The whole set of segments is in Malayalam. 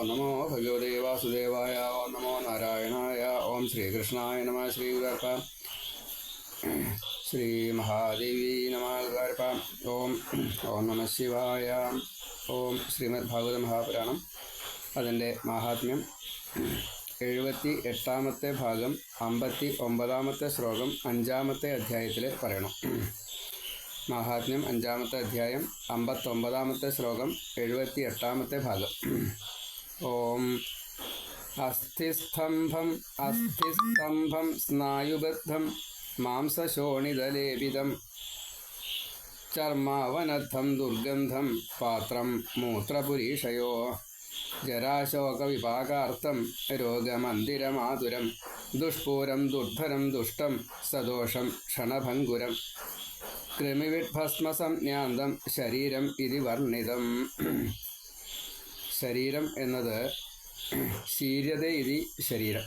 ഓം നമോ ഭഗവതേ വാസുദേവായ ഓം നമോ നാരായണായ ഓം ശ്രീകൃഷ്ണായ നമ ശ്രീകർപ്പ ശ്രീ മഹാദേവി നമസ്കാരപ്പ ഓം ഓം നമ ശിവായ ഓം ശ്രീമദ് ഭാഗവത മഹാപുരാണം അതിന്റെ മഹാത്മ്യം. എഴുപത്തി എട്ടാമത്തെ ഭാഗം അമ്പത്തി ഒമ്പതാമത്തെ ശ്ലോകം അഞ്ചാമത്തെ അധ്യായത്തിൽ പറയണം. മഹാത്മ്യം അഞ്ചാമത്തെ അധ്യായം അമ്പത്തൊമ്പതാമത്തെ ശ്ലോകം എഴുപത്തി എട്ടാമത്തെ ഭാഗം. ഓം. അസ്ഥിസ്തംഭം അസ്ഥിസ്തംഭം സ്നായുബദ്ധം മാംസശോണിതലേപിതം ചർമാവനദ്ധം ദുർഗന്ധം പാത്രം മൂത്രപുരീഷയോ ജരാശോകവിപാകാർത്ഥം രോഗമന്ദിരമാതുരം ദുഷ്പൂരം ദുർധരം ദുഷ്ടം സദോഷം ക്ഷണഭംഗുരം കൃമിവിഡ്ഭസ്മസംജ്ഞാന്തം ശരീരം ഇതി വർണിതം. ശരീരം എന്നത് ശീര്യത ഇതി ശരീരം.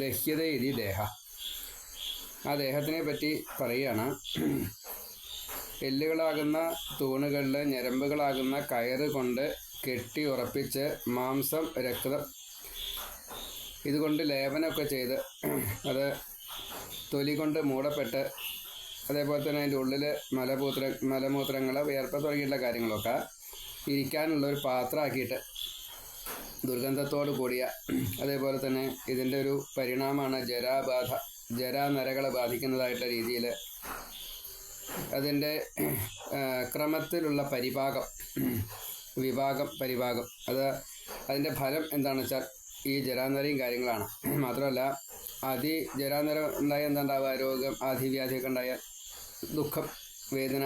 ദഹ്യത ഇതി ദേഹ. ആ ദേഹത്തിനെ പറ്റി പറയുകയാണ്. എല്ലുകളാകുന്ന തൂണുകളിൽ ഞരമ്പുകളാകുന്ന കയറ് കൊണ്ട് കെട്ടി ഉറപ്പിച്ച് മാംസം രക്തം ഇതുകൊണ്ട് ലേപനമൊക്കെ ചെയ്ത് അത് തൊലി കൊണ്ട് മൂടപ്പെട്ട് അതേപോലെ തന്നെ അതിന്റെ ഉള്ളിൽ മലമൂത്ര മലമൂത്രങ്ങൾ വിയർപ്പ് തുടങ്ങിയിട്ടുള്ള കാര്യങ്ങളൊക്കെ ഇരിക്കാനുള്ള ഒരു പാത്രമാക്കിയിട്ട് ദുർഗന്ധത്തോട് കൂടിയ അതേപോലെ തന്നെ ഇതിന്റെ ഒരു പരിണാമമാണ് ജരാബാധ. ജരാനരകളെ ബാധിക്കുന്നതായിട്ടുള്ള രീതിയിൽ അതിന്റെ ക്രമത്തിലുള്ള പരിഭാഗം വിഭാഗം പരിഭാഗം. അത് അതിന്റെ ഫലം എന്താണെന്ന് വെച്ചാൽ ഈ ജരാനരയും കാര്യങ്ങളാണ്. മാത്രമല്ല അതി ജരാനര ഉണ്ടായ എന്താ ഉണ്ടാവുക രോഗം ആധിവ്യാധിയൊക്കെ ഉണ്ടായാൽ ദുഃഖം വേദന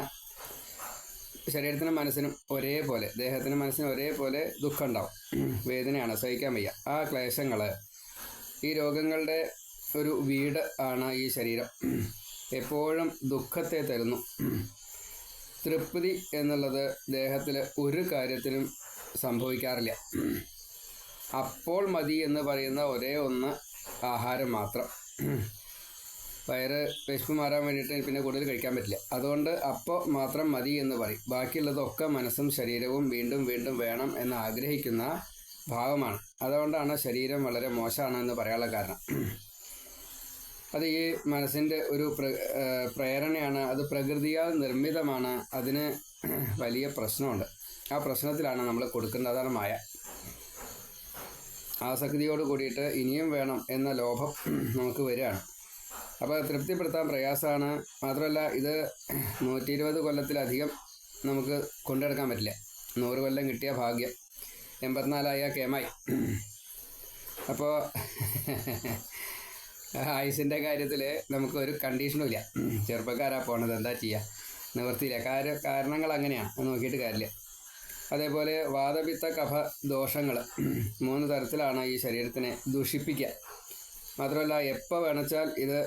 ശരീരത്തിനും മനസ്സിനും ഒരേപോലെ ദേഹത്തിനും മനസ്സിനും ഒരേപോലെ ദുഃഖം ഉണ്ടാവും വേദനയാണ് സഹിക്കാൻ വയ്യ. ആ ക്ലേശങ്ങൾ ഈ രോഗങ്ങളുടെ ഒരു വീട് ആണ് ഈ ശരീരം. എപ്പോഴും ദുഃഖത്തെ തരുന്നു. തൃപ്തി എന്നുള്ളത് ദേഹത്തിൽ ഒരു കാര്യത്തിലും സംഭവിക്കാറില്ല. അപ്പോൾ മതി എന്ന് പറയുന്ന ഒരേ ഒന്ന് ആഹാരം മാത്രം. വയറ് വിശപ്പ് മാറാൻ വേണ്ടിയിട്ട് പിന്നെ കൂടുതൽ കഴിക്കാൻ പറ്റില്ല. അതുകൊണ്ട് അപ്പോൾ മാത്രം മതി എന്ന് പറയും. ബാക്കിയുള്ളതൊക്കെ മനസ്സും ശരീരവും വീണ്ടും വീണ്ടും വേണം എന്ന് ആഗ്രഹിക്കുന്ന ഭാവമാണ്. അതുകൊണ്ടാണ് ശരീരം വളരെ മോശമാണ് എന്ന് പറയാനുള്ള കാരണം. അത് ഈ മനസ്സിന്റെ ഒരു പ്ര പ്രേരണയാണ്. അത് പ്രകൃതിയാൽ നിർമ്മിതമാണ്. അതിന് വലിയ പ്രശ്നമുണ്ട്. ആ പ്രശ്നത്തിലാണ് നമ്മൾ കൊടുക്കുന്നതാണ് മായ. ആസക്തിയോട് കൂടിയിട്ട് ഇനിയും വേണം എന്ന ലോഭം നമുക്ക് വരികയാണ്. അപ്പോൾ തൃപ്തിപ്പെടുത്താൻ പ്രയാസമാണ്. മാത്രമല്ല ഇത് നൂറ്റി ഇരുപത് കൊല്ലത്തിലധികം നമുക്ക് കൊണ്ടെടുക്കാൻ പറ്റില്ല. നൂറ് കൊല്ലം കിട്ടിയ ഭാഗ്യം. എൺപത്തിനാലായ കേമായി അപ്പോൾ ആയുസിന്റെ കാര്യത്തിൽ നമുക്ക് ഒരു കണ്ടീഷനും ഇല്ല. ചെറുപ്പക്കാരാ പോണത് എന്താ ചെയ്യുക നിവർത്തിയില്ല കാര്യ കാരണങ്ങൾ അങ്ങനെയാണ് നോക്കിയിട്ട് കാര്യമില്ല. അതേപോലെ വാദപിത്ത കഫ ദോഷങ്ങൾ മൂന്ന് തരത്തിലാണ് ഈ ശരീരത്തിനെ ദുഷിപ്പിക്കുക. മാത്രമല്ല എപ്പോൾ വേണച്ചാൽ ഇത്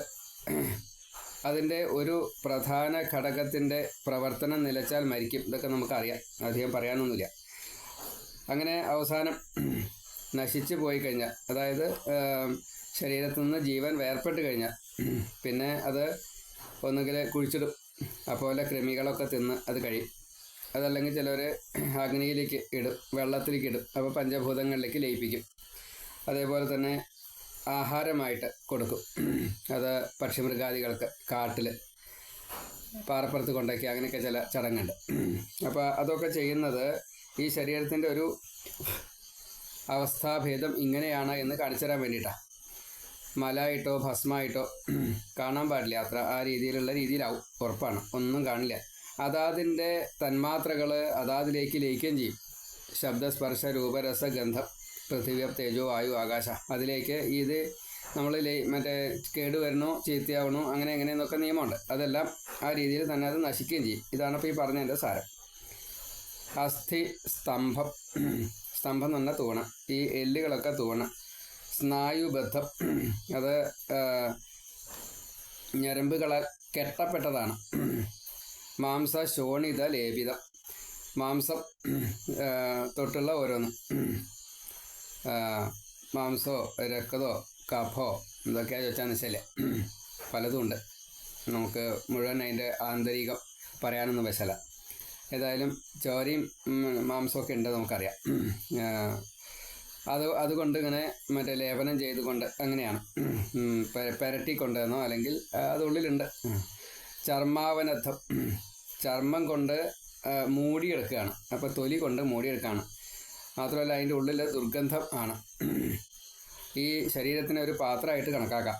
അതിന്റെ ഒരു പ്രധാന ഘടകത്തിന്റെ പ്രവർത്തനം നിലച്ചാൽ മരിക്കും. ഇതൊക്കെ നമുക്കറിയാം. അധികം പറയാനൊന്നുമില്ല. അങ്ങനെ അവസാനം നശിച്ചു പോയി കഴിഞ്ഞാൽ അതായത് ശരീരത്തു നിന്ന് ജീവൻ വേർപെട്ട് കഴിഞ്ഞാൽ പിന്നെ അത് ഒന്നുകിൽ കുഴിച്ചിടും. അപ്പോൾ കൃമികളൊക്കെ തിന്ന് അത് കഴിയും. അതല്ലെങ്കിൽ ചിലർ അഗ്നിയിലേക്ക് ഇടും വെള്ളത്തിലേക്ക് ഇടും അപ്പോൾ പഞ്ചഭൂതങ്ങളിലേക്ക് ലയിപ്പിക്കും. അതേപോലെ തന്നെ ആഹാരമായിട്ട് കൊടുക്കും. അത് പക്ഷിമൃഗാദികൾക്ക് കാട്ടിൽ പാറപ്പുറത്ത് കൊണ്ടാക്കി അങ്ങനെയൊക്കെ ചില ചടങ്ങുണ്ട്. അപ്പോൾ അതൊക്കെ ചെയ്യുന്നത് ഈ ശരീരത്തിന്റെ ഒരു അവസ്ഥാഭേദം ഇങ്ങനെയാണ് എന്ന് കാണിച്ചു തരാൻ വേണ്ടിയിട്ടാണ് മലായിട്ടോ ഭസ്മായിട്ടോ കാണാൻ പാടില്ല. അത്ര ആ രീതിയിലുള്ള രീതിയിലാവും. ഉറപ്പാണ്. ഒന്നും കാണില്ല. അതാതിന്റെ തന്മാത്രകൾ അതാതിലേക്ക് ലയിക്കുകയും ചെയ്യും. ശബ്ദസ്പർശ രൂപരസ ഗന്ധം പൃഥിവ്യ തേജോ വായു ആകാശ. അതിലേക്ക് ഇത് നമ്മൾ മറ്റേ കേടുവരണോ ചീത്തയാവണോ അങ്ങനെ എങ്ങനെയെന്നൊക്കെ നിയമമുണ്ട്. അതെല്ലാം ആ രീതിയിൽ തന്നെ അത് നശിക്കുകയും ചെയ്യും. ഇതാണ് ഇപ്പോൾ ഈ പറഞ്ഞതിന്റെ സാരം. അസ്ഥി സ്തംഭം. സ്തംഭം എന്ന് പറഞ്ഞാൽ തൂണ. ഈ എല്ലുകളൊക്കെ തൂണ. സ്നായുബദ്ധം. അത് ഞരമ്പുകളാൽ കെട്ടപ്പെട്ടതാണ്. മാംസ ശോണിത ലേപിതം മാംസം തൊട്ടുള്ള ഓരോന്ന്. മാംസോ രക്തോ കഫോ എന്തൊക്കെയാ ചോദിച്ചാൽ വെച്ചാൽ പലതും ഉണ്ട്. നമുക്ക് മുഴുവൻ അതിന്റെ ആന്തരികം പറയാനൊന്നും വശല ഏതായാലും ചോരയും മാംസമൊക്കെ ഉണ്ട് നമുക്കറിയാം. അത് അതുകൊണ്ട് ഇങ്ങനെ മറ്റേ ലേപനം ചെയ്തുകൊണ്ട് അങ്ങനെയാണ്. പെരട്ടി കൊണ്ടുവന്നോ അല്ലെങ്കിൽ അതുള്ളിലുണ്ട്. ചർമാവനത്വം. ചർമ്മം കൊണ്ട് മൂടിയെടുക്കുകയാണ്. അപ്പോൾ തൊലി കൊണ്ട് മൂടിയെടുക്കുകയാണ്. മാത്രമല്ല അതിന്റെ ഉള്ളിലെ ദുർഗന്ധം ആണ്. ഈ ശരീരത്തിനെ ഒരു പാത്രമായിട്ട് കണക്കാക്കാം.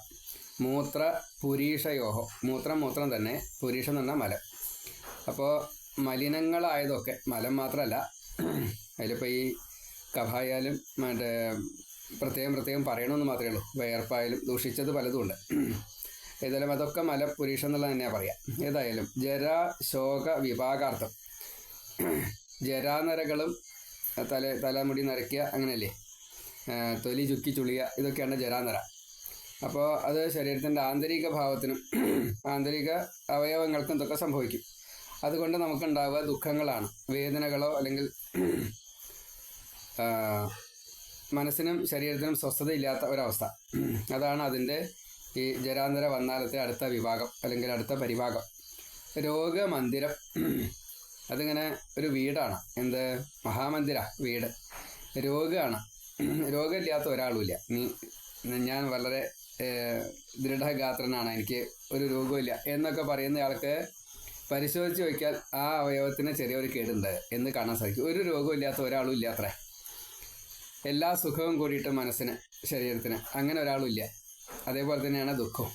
മൂത്ര പുരീഷയോഹോ മൂത്രം മൂത്രം തന്നെ പുരീഷം എന്ന് പറഞ്ഞാൽ മലം. അപ്പോൾ മലിനങ്ങളായതൊക്കെ മലം മാത്രമല്ല അതിലിപ്പോൾ ഈ കഫായാലും മറ്റേ പ്രത്യേകം പ്രത്യേകം പറയണമെന്ന് മാത്രമേ ഉള്ളൂ. വയർപ്പായാലും ദൂഷിച്ചത് പലതും ഉണ്ട്. ഏതായാലും അതൊക്കെ മല പുരീഷ എന്നുള്ളത് തന്നെയാണ് പറയാം. ഏതായാലും ജരാ ശോക വിഭാഗാർത്ഥം ജരാനരകളും തല തലമുടി നരയ്ക്കുക അങ്ങനെയല്ലേ? തൊലി ചുക്കി ചുളിയ ഇതൊക്കെയാണ് ജരാനര. അപ്പോൾ അത് ശരീരത്തിന്റെ ആന്തരിക ഭാവത്തിനും ആന്തരിക അവയവങ്ങൾക്കും ഇതൊക്കെ സംഭവിക്കും. അതുകൊണ്ട് നമുക്കുണ്ടാവുക ദുഃഖങ്ങളാണ്. വേദനകളോ അല്ലെങ്കിൽ മനസ്സിനും ശരീരത്തിനും സ്വസ്ഥതയില്ലാത്ത ഒരവസ്ഥ. അതാണ് അതിന്റെ ഈ ജരാന്തര വന്നാലത്തെ അടുത്ത വിഭാഗം അല്ലെങ്കിൽ അടുത്ത പരിഭാഗം. രോഗമന്ദിരം അതിങ്ങനെ ഒരു വീടാണ്. എന്ത്? മഹാമന്ദിര വീട്. രോഗമാണ് രോഗമില്ലാത്ത ഒരാളുമില്ല. നീ ഞാൻ വളരെ ദൃഢഗാത്രനാണ്. എനിക്ക് ഒരു രോഗമില്ല എന്നൊക്കെ പറയുന്ന ആൾക്ക് പരിശോധിച്ച് നോക്കിയാൽ ആ അവയവത്തിന് ചെറിയൊരു കേടുണ്ട് എന്ന് കാണാൻ സാധിക്കും. ഒരു രോഗവും ഇല്ലാത്ത ഒരാളും ഇല്ല അത്രേ. എല്ലാ സുഖവും കൂടിയിട്ട് മനസ്സിന് ശരീരത്തിന് അങ്ങനെ ഒരാളും ഇല്ല അതേപോലെ തന്നെയാണ് ദുഃഖവും.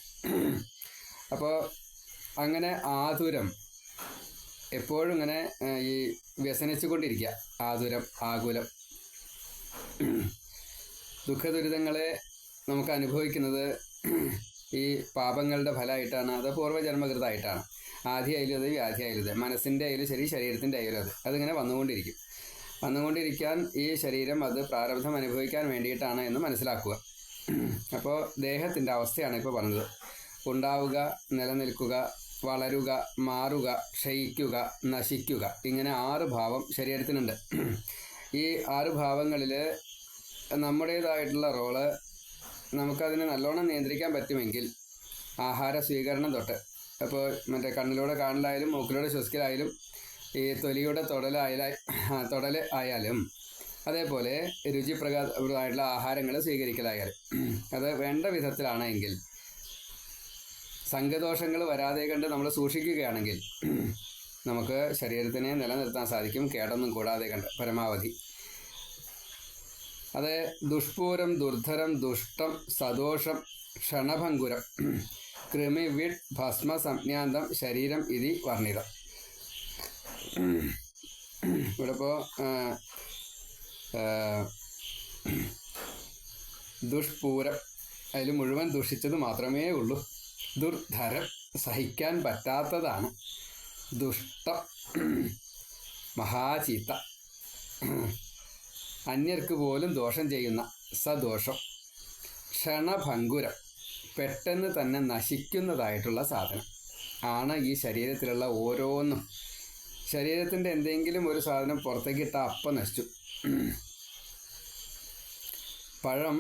അപ്പോൾ അങ്ങനെ ആതുരം എപ്പോഴും ഇങ്ങനെ ഈ വ്യസനിച്ചുകൊണ്ടിരിക്കുക. ആതുരം ആകുലം. ദുഃഖദുരിതങ്ങളെ നമുക്ക് അനുഭവിക്കുന്നത് ഈ പാപങ്ങളുടെ ഫലമായിട്ടാണ്. അത് പൂർവജന്മകൃതമായിട്ടാണ് ആദ്യമായാലും അത് വ്യാധിയായാലും അത് മനസ്സിന്റെ ആയാലും ശരി ശരീരത്തിന്റെ ആയാലും അത്. അതിങ്ങനെ വന്നുകൊണ്ടിരിക്കും. വന്നുകൊണ്ടിരിക്കാൻ ഈ ശരീരം അത് പ്രാരബ്ധം അനുഭവിക്കാൻ വേണ്ടിയിട്ടാണ് എന്ന് മനസ്സിലാക്കുക. അപ്പോൾ ദേഹത്തിന്റെ അവസ്ഥയാണ് ഇപ്പോൾ പറഞ്ഞത്. ഉണ്ടാവുക നിലനിൽക്കുക വളരുക മാറുക ക്ഷയിക്കുക നശിക്കുക. ഇങ്ങനെ ആറ് ഭാവം ശരീരത്തിനുണ്ട്. ഈ ആറ് ഭാവങ്ങളിൽ നമ്മുടേതായിട്ടുള്ള റോൾ നമുക്കതിനെ നല്ലോണം നിയന്ത്രിക്കാൻ പറ്റുമെങ്കിൽ ആഹാര സ്വീകരണം തൊട്ട്. അപ്പോൾ മറ്റേ കണ്ണിലൂടെ കാണലായാലും മൂക്കിലൂടെ ശ്വസിക്കലായാലും ഈ തൊലിയുടെ തൊടലായാലും തൊടൽ ആയാലും അതേപോലെ രുചിപ്രകാരമായിട്ടുള്ള ആഹാരങ്ങൾ സ്വീകരിക്കലായാലും. അത് വേണ്ട വിധത്തിലാണെങ്കിൽ സംഘദോഷങ്ങൾ വരാതെ കണ്ട് നമ്മൾ സൂക്ഷിക്കുകയാണെങ്കിൽ നമുക്ക് ശരീരത്തിനെ നിലനിർത്താൻ സാധിക്കും കേടൊന്നും കൂടാതെ കണ്ട് പരമാവധി. അത് ദുഷ്പൂരം ദുർധരം ദുഷ്ടം സദോഷം ക്ഷണഭങ്കുരം കൃമി വിഡ് ഭസ്മ സംജ്ഞാന്തം ശരീരം ഇതി വർണിതം. ഇവിടെ ഇപ്പോൾ ദുഷ്പൂരം. അതിൽ മുഴുവൻ ദുഷിച്ചത് മാത്രമേ ഉള്ളൂ. ദുർധരം സഹിക്കാൻ പറ്റാത്തതാണ്. ദുഷ്ടം മഹാചീത്ത അന്യർക്ക് പോലും ദോഷം ചെയ്യുന്ന സദോഷം ക്ഷണഭങ്കുരം പെട്ടെന്ന് തന്നെ നശിക്കുന്നതായിട്ടുള്ള സാധനം. ആണ് ഈ ശരീരത്തിലുള്ള ഓരോന്നും. ശരീരത്തിന്റെ എന്തെങ്കിലും ഒരു സാധനം പുറത്തേക്ക് ഇട്ടാൽ അപ്പം നശിച്ചു. പഴം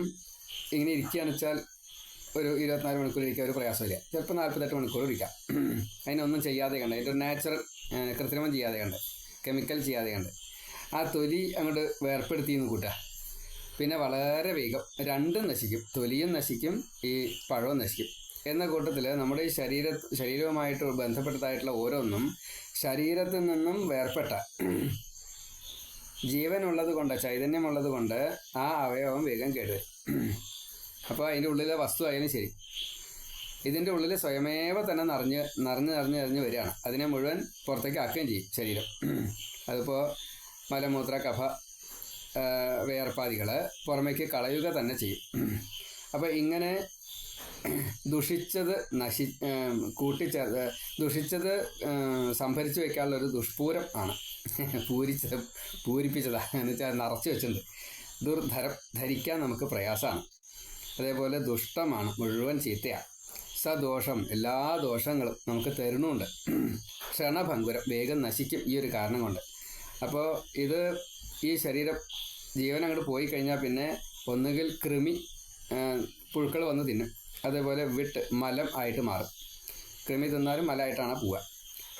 ഇങ്ങനെ ഇരിക്കുകയാണെന്ന് വെച്ചാൽ ഒരു ഇരുപത്തിനാല് മണിക്കൂർ ഇരിക്കാൻ ഒരു പ്രയാസമില്ല ചിലപ്പോൾ നാൽപ്പത്തെട്ട് മണിക്കൂർ ഇരിക്കാം. അതിനൊന്നും ചെയ്യാതെ കണ്ട്. അതിന്റെ നാച്ചുറൽ കൃത്രിമം ചെയ്യാതെ കണ്ട്. കെമിക്കൽ ചെയ്യാതെ കണ്ട്. ആ തൊലി അങ്ങോട്ട് വേർപ്പെടുത്തി എന്ന് കൂട്ടുക പിന്നെ വളരെ വേഗം രണ്ടും നശിക്കും. തൊലിയും നശിക്കും ഈ പഴവും നശിക്കും. എന്ന കൂട്ടത്തിൽ നമ്മുടെ ഈ ശരീര ശരീരവുമായിട്ട് ബന്ധപ്പെട്ടതായിട്ടുള്ള ഓരോന്നും ശരീരത്തിൽ നിന്നും വേർപ്പെട്ട ജീവനുള്ളത് കൊണ്ട് ചൈതന്യമുള്ളത് കൊണ്ട് ആ അവയവം വേഗം കേടുവരും. അപ്പോൾ അതിന്റെ ഉള്ളിലെ വസ്തു ആയാലും ശരി. ഇതിന്റെ ഉള്ളിൽ സ്വയമേവ തന്നെ നിറഞ്ഞ് നിറഞ്ഞ് നിറഞ്ഞ് നിറഞ്ഞ് വരികയാണ്. അതിനെ മുഴുവൻ പുറത്തേക്ക് ആക്കുകയും ചെയ്യും ശരീരം. അതിപ്പോൾ മലമൂത്ര കഫ വേർപ്പാദികൾ പുറമേക്ക് കളയുക തന്നെ ചെയ്യും. അപ്പോൾ ഇങ്ങനെ ദുഷിച്ചത് നശി കൂട്ടിച്ചേർ ദുഷിച്ചത് സംഭരിച്ചു വെക്കാനുള്ള ഒരു ദുഷ്പൂരം ആണ്. പൂരിച്ചത് പൂരിപ്പിച്ചതാണ് എന്ന് വെച്ചാൽ നിറച്ച് വെച്ചിട്ടുണ്ട്. ദുർധരം ധരിക്കാൻ നമുക്ക് പ്രയാസമാണ്. അതേപോലെ ദുഷ്ടമാണ് മുഴുവൻ ചീത്തയാണ്. സദോഷം എല്ലാ ദോഷങ്ങളും നമുക്ക് തരുന്നുണ്ട്. ക്ഷണഭങ്കുരം വേഗം നശിക്കും ഈ ഒരു കാരണം കൊണ്ട്. അപ്പോൾ ഇത് ഈ ശരീരം ജീവൻ അങ്ങോട്ട് പോയി കഴിഞ്ഞാൽ പിന്നെ ഒന്നുകിൽ കൃമി പുഴുക്കൾ വന്ന് തിന്നും. അതേപോലെ വിട്ട് മലം ആയിട്ട് മാറും. കൃമി തിന്നാലും മലമായിട്ടാണ് പോവുക.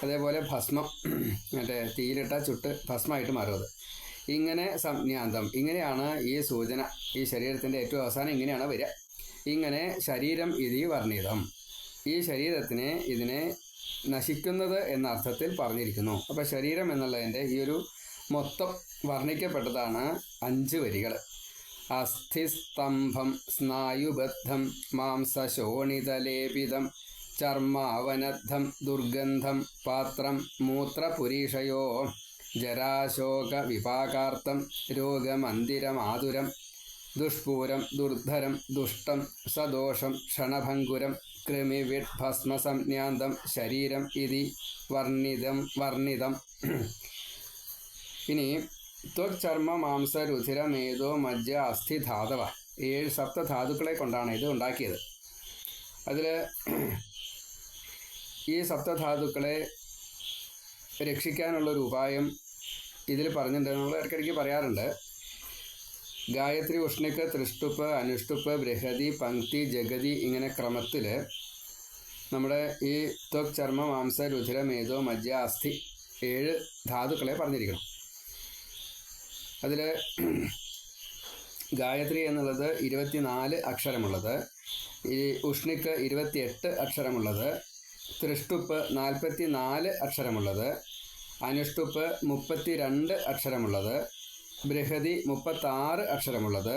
അതേപോലെ ഭസ്മം മറ്റേ തീയിലിട്ട ചുട്ട് ഭസ്മമായിട്ട് മാറും അത്. ഇങ്ങനെ സംജ്ഞാന്തം. ഇങ്ങനെയാണ് ഈ സൂചന ഈ ശരീരത്തിന്റെ ഏറ്റവും അവസാനം ഇങ്ങനെയാണ് വരിക. ഇങ്ങനെ ശരീരം ഇതി വർണിതം. ഈ ശരീരത്തിനെ ഇതിനെ നശിക്കുന്നത് എന്ന അർത്ഥത്തിൽ പറഞ്ഞിരിക്കുന്നു. അപ്പോൾ ശരീരം എന്നുള്ളതിന്റെ ഈ ഒരു മൊത്തം വർണിക്കപ്പെട്ടതാണ് അഞ്ച് വരികൾ. അസ്ഥിസ്തംഭം സ്നായുബദ്ധം മാംസശോണിതലേപിതം ചർമാവനദ്ധം ദുർഗന്ധം പാത്രം മൂത്രപുരീഷയോ ജരാശോക വിപാകാർത്ഥം രോഗമന്ദിരമാതുരം ദുഷ്പൂരം ദുർധരം ദുഷ്ടം സദോഷം ക്ഷണഭങ്കുരം കൃമിവിഡ് ഭസ്മസംജ്ഞാന്തം ശരീരം ഇതി വർണിതം വർണിതം. ഇനി ത്വക് മാംസ രുധിരമേതോ മജ്ജ അസ്ഥി ധാതവ. ഏഴ് സപ്തധാതുക്കളെ കൊണ്ടാണ് ഇത് ഉണ്ടാക്കിയത്. അതിൽ ഈ സപ്തധാതുക്കളെ രക്ഷിക്കാനുള്ളൊരു ഉപായം ഇതിൽ പറഞ്ഞിട്ടുണ്ട്. നമ്മൾ ഇടയ്ക്കിടയ്ക്ക് പറയാറുണ്ട്. ഗായത്രി ഉഷ്ണിക്ക് ത്രിഷ്ടുപ്പ് അനുഷ്ടുപ്പ് ബൃഹതി പങ്ക്തി ജഗതി ഇങ്ങനെ ക്രമത്തിൽ നമ്മുടെ ഈ ത്വക് ചർമ്മ മാംസ രുധിര മേധോ മജ്ജ അസ്ഥി ഏഴ് ധാതുക്കളെ പറഞ്ഞിരിക്കണം. അതിൽ ഗായത്രി എന്നുള്ളത് ഇരുപത്തിനാല് അക്ഷരമുള്ളത്. ഈ ഉഷ്ണിക്ക് ഇരുപത്തിയെട്ട് അക്ഷരമുള്ളത്. ത്രിഷ്ടുപ്പ് നാൽപ്പത്തി നാല് അക്ഷരമുള്ളത്. അനുഷ്ടുപ്പ് മുപ്പത്തി രണ്ട് അക്ഷരമുള്ളത് ബൃഹതി മുപ്പത്താറ് അക്ഷരമുള്ളത്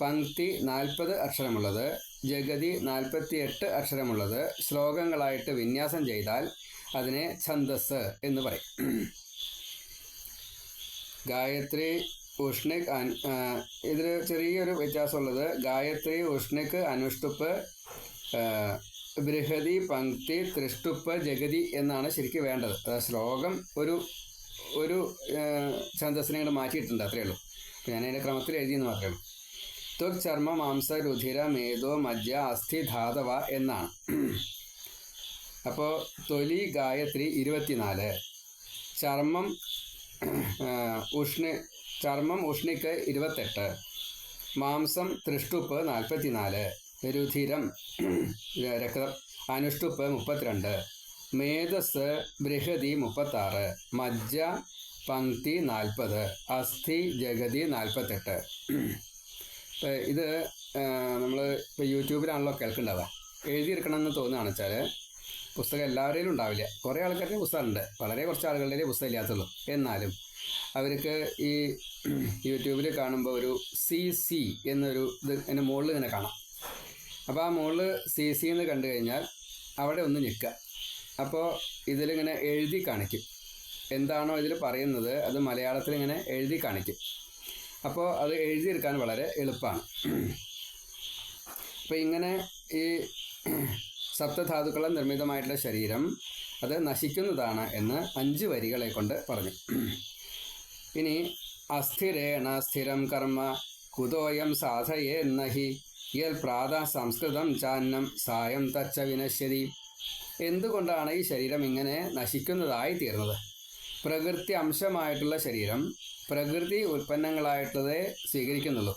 പങ്ക്തി നാൽപ്പത് അക്ഷരമുള്ളത് ജഗതി നാൽപ്പത്തി എട്ട് അക്ഷരമുള്ളത്. ശ്ലോകങ്ങളായിട്ട് വിന്യാസം ചെയ്താൽ അതിനെ ഛന്ദസ് എന്ന് പറയും. ഗായത്രി ഉഷ്ണിക് അൻ ഇതിൽ ചെറിയൊരു വ്യത്യാസമുള്ളത്. ഗായത്രി ഉഷ്ണിക് അനുഷ്ടുപ്പ് ബൃഹതി പങ്ക്തി തൃഷ്ടുപ്പ് ജഗതി എന്നാണ് ശരിക്കും വേണ്ടത്. ശ്ലോകം ഒരു ഒരു ഛന്ദസ്സിനെ കൂടെ മാറ്റിയിട്ടുണ്ട്. അത്രയേ ഉള്ളൂ. ഞാൻ അതിന്റെ ക്രമത്തിൽ എഴുതിയെന്ന് മാത്രമേ ഉള്ളൂ. ത്വക് ചർമ്മ മാംസ രുധിര മേധോ മജ്ജ അസ്ഥി ധാതവ എന്നാണ്. അപ്പോൾ തൊലി ഗായത്രി ഇരുപത്തിനാല്. ചർമ്മം ഉഷ്ണി ചർമ്മം ഉഷ്ണിക്ക് ഇരുപത്തെട്ട്. മാംസം തൃഷ്ടുപ്പ് നാൽപ്പത്തിനാല് രുധിരം രക്തം അനുഷ്ടുപ്പ് മുപ്പത്തിരണ്ട്. മേധസ് ബൃഹതി മുപ്പത്താറ്. മജ്ജ പങ്ക്തി നാൽപ്പത്. അസ്ഥി ജഗതി നാൽപ്പത്തെട്ട്. ഇപ്പം ഇത് നമ്മൾ ഇപ്പോൾ യൂട്യൂബിലാണല്ലോ കേൾക്കേണ്ടത്. എഴുതിയെടുക്കണം എന്ന് തോന്നുകയാണെന്ന് വെച്ചാൽ പുസ്തകം എല്ലാവരുടെയും ഉണ്ടാവില്ല. കുറേ ആൾക്കാരുടെ പുസ്തകമുണ്ട്. വളരെ കുറച്ച് ആളുകളുടെ പുസ്തകം ഇല്ലാത്തുള്ളൂ. എന്നാലും അവർക്ക് ഈ യൂട്യൂബിൽ കാണുമ്പോൾ ഒരു സി സി എന്നൊരു ഇത് എന്റെ മുകളിൽ ഇങ്ങനെ കാണാം. അപ്പോൾ ആ മോൾ സി സി എന്ന് കണ്ടു കഴിഞ്ഞാൽ അവിടെ ഒന്ന് ഞെക്കുക. അപ്പോൾ ഇതിലിങ്ങനെ എഴുതി കാണിക്കും. എന്താണോ ഇതിൽ പറയുന്നത് അത് മലയാളത്തിൽ ഇങ്ങനെ എഴുതി കാണിക്കും. അപ്പോൾ അത് എഴുതിയെടുക്കാൻ വളരെ എളുപ്പമാണ്. അപ്പോൾ ഇങ്ങനെ ഈ സപ്തധാതുക്കളെ നിർമ്മിതമായിട്ടുള്ള ശരീരം അത് നശിക്കുന്നതാണ് എന്ന് അഞ്ച് വരികളെ കൊണ്ട് പറഞ്ഞു. ഇനി അസ്ഥിരേണ സ്ഥിരം കർമ്മ കുതോയം സാധയേ നഹി യൽ പ്രാത സംസ്കൃതം ചാന്നം സായം തച്ച വിനശ്യതി. എന്തുകൊണ്ടാണ് ഈ ശരീരം ഇങ്ങനെ നശിക്കുന്നതായി തീർന്നത് പ്രകൃതി അംശമായിട്ടുള്ള ശരീരം പ്രകൃതി ഉൽപ്പന്നങ്ങളായിട്ടുള്ളതേ സ്വീകരിക്കുന്നുള്ളൂ.